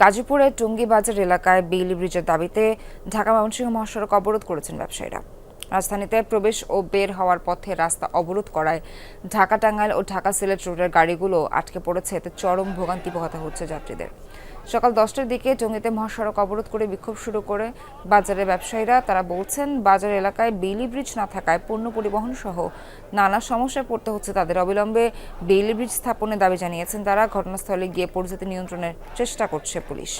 গাজীপুরের টুঙ্গিবাজার এলাকায় বেইলি ব্রিজের দাবিতে ঢাকা ময়মনসিংহ মহাসড়ক অবরোধ করেছেন ব্যবসায়ীরা। রাজধানীতে প্রবেশ ও বের হওয়ার পথে রাস্তা অবরোধ করায় ঢাকা টাঙ্গাইল ও ঢাকা সিলেট রোডের গাড়িগুলো আটকে পড়েছে। এতে চরম ভোগান্তি পোহাতে হচ্ছে যাত্রীদের। সকাল দশটার দিকে জঙ্গিতে মহাসড়ক অবরোধ করে বিক্ষোভ শুরু করে বাজারের ব্যবসায়ীরা। তারা বলছেন, বাজার এলাকায় বেইলি ব্রিজ না থাকায় পণ্য পরিবহন সহ নানা সমস্যায় পড়তে হচ্ছে তাদের। অবিলম্বে বেইলি ব্রিজ স্থাপনের দাবি জানিয়েছেন তারা। ঘটনাস্থলে গিয়ে পরিস্থিতি নিয়ন্ত্রণের চেষ্টা করছে পুলিশ।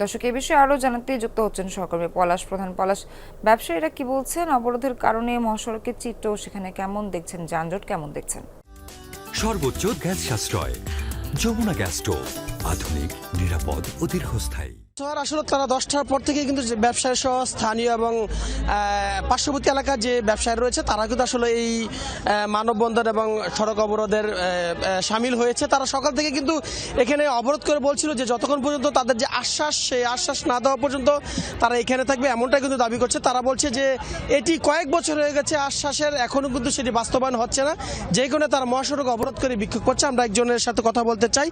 দর্শক এ বিষয়ে আরও জানাতে যুক্ত হচ্ছেন সহকর্মী পলাশ প্রধান। পলাশ, ব্যবসায়ীরা কি বলছেন? অবরোধের কারণে মহাসড়কের চিত্র সেখানে কেমন দেখছেন? যানজট কেমন দেখছেন? সর্বোচ্চ গ্যাস সাশ্রয়, যমুনা গ্যাস স্টোভ, আধুনিক, নিরাপদ ও দীর্ঘস্থায়ী। শহর আসলে তারা দশটার পর থেকে কিন্তু ব্যবসায়ী সহ স্থানীয় এবং পার্শ্ববর্তী এলাকার যে ব্যবসায়ী রয়েছে, তারা কিন্তু আসলে এই মানববন্ধন এবং সড়ক অবরোধের সামিল হয়েছে। তারা সকাল থেকে কিন্তু এখানে অবরোধ করে বলছিল যে যতক্ষণ পর্যন্ত তাদের যে আশ্বাস, সেই আশ্বাস না দেওয়া পর্যন্ত তারা এখানে থাকবে, এমনটাই কিন্তু দাবি করছে। তারা বলছে যে এটি কয়েক বছর হয়ে গেছে, আশ্বাসের এখনও কিন্তু সেটি বাস্তবায়ন হচ্ছে না। যে কারণে তারা মহাসড়ক অবরোধ করে বিক্ষোভ করছে। আমরা একজনের সাথে কথা বলতে চাই।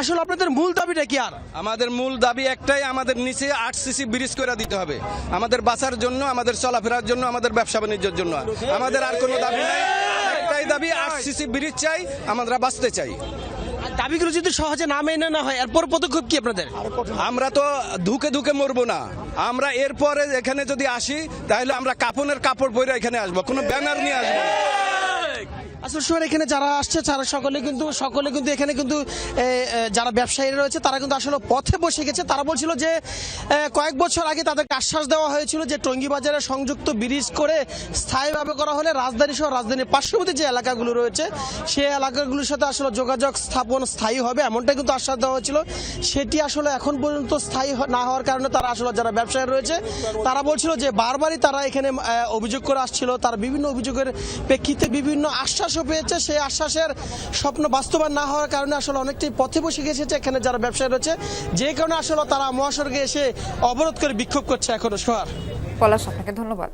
আসলে আপনাদের মূল দাবিটা কি আর? আমাদের মূল দাবি একটাই আমাদের নিচে আট সিসি ব্রিজ করে দিতে হবে। আমাদের বাঁচার জন্য আমাদের চলাফেরার জন্য আমাদের ব্যবসা বাণিজ্যের জন্য। আমাদের আর কোনো দাবি নাই। একটাই দাবি আট সিসি ব্রিজ চাই আমরা বাঁচতে চাই। দাবিগুলো যদি সহজে না মেনে না হয় এরপর পদক্ষেপ কি আপনাদের? আমরা তো ধুকে ধুকে মরবো না। আমরা এরপরে এখানে যদি আসি তাহলে আমরা কাপনের কাপড় পরে এখানে আসব কোনো ব্যানার নিয়ে আসব আসলে এখানে যারা আসছে, তারা সকলে কিন্তু সকলে কিন্তু এখানে কিন্তু যারা ব্যবসায়ী রয়েছে, তারা কিন্তু আসলে পথে বসে গেছে। তারা বলছিল যে কয়েক বছর আগে তাদেরকে আশ্বাস দেওয়া হয়েছিল যে টঙ্গী বাজারে সংযুক্ত ব্রিজ করে স্থায়ীভাবে করা হলে রাজধানী সহ রাজধানীর পার্শ্ববর্তী যে এলাকাগুলো রয়েছে সেই এলাকাগুলোর সাথে আসলে যোগাযোগ স্থাপন স্থায়ী হবে এমনটা কিন্তু আশ্বাস দেওয়া হয়েছিল। সেটি আসলে এখন পর্যন্ত স্থায়ী না হওয়ার কারণে তারা আসলে যারা ব্যবসায়ী রয়েছে, তারা বলছিল যে, বারবারই তারা এখানে অভিযোগ করে আসছিল। তার বিভিন্ন অভিযোগের প্রেক্ষিতে বিভিন্ন আশ্বাসও পেয়েছে। সেই আশ্বাসের স্বপ্ন বাস্তবায়ন না হওয়ার কারণে আসলে অনেকটাই পথে বসে গেছে এখানে যারা ব্যবসায়ী রয়েছে। যে কারণে আসলে তারা মহাসড়কে এসে অবরোধ করে বিক্ষোভ করছে এখনও সোহার। পলাশ, আপনাকে ধন্যবাদ।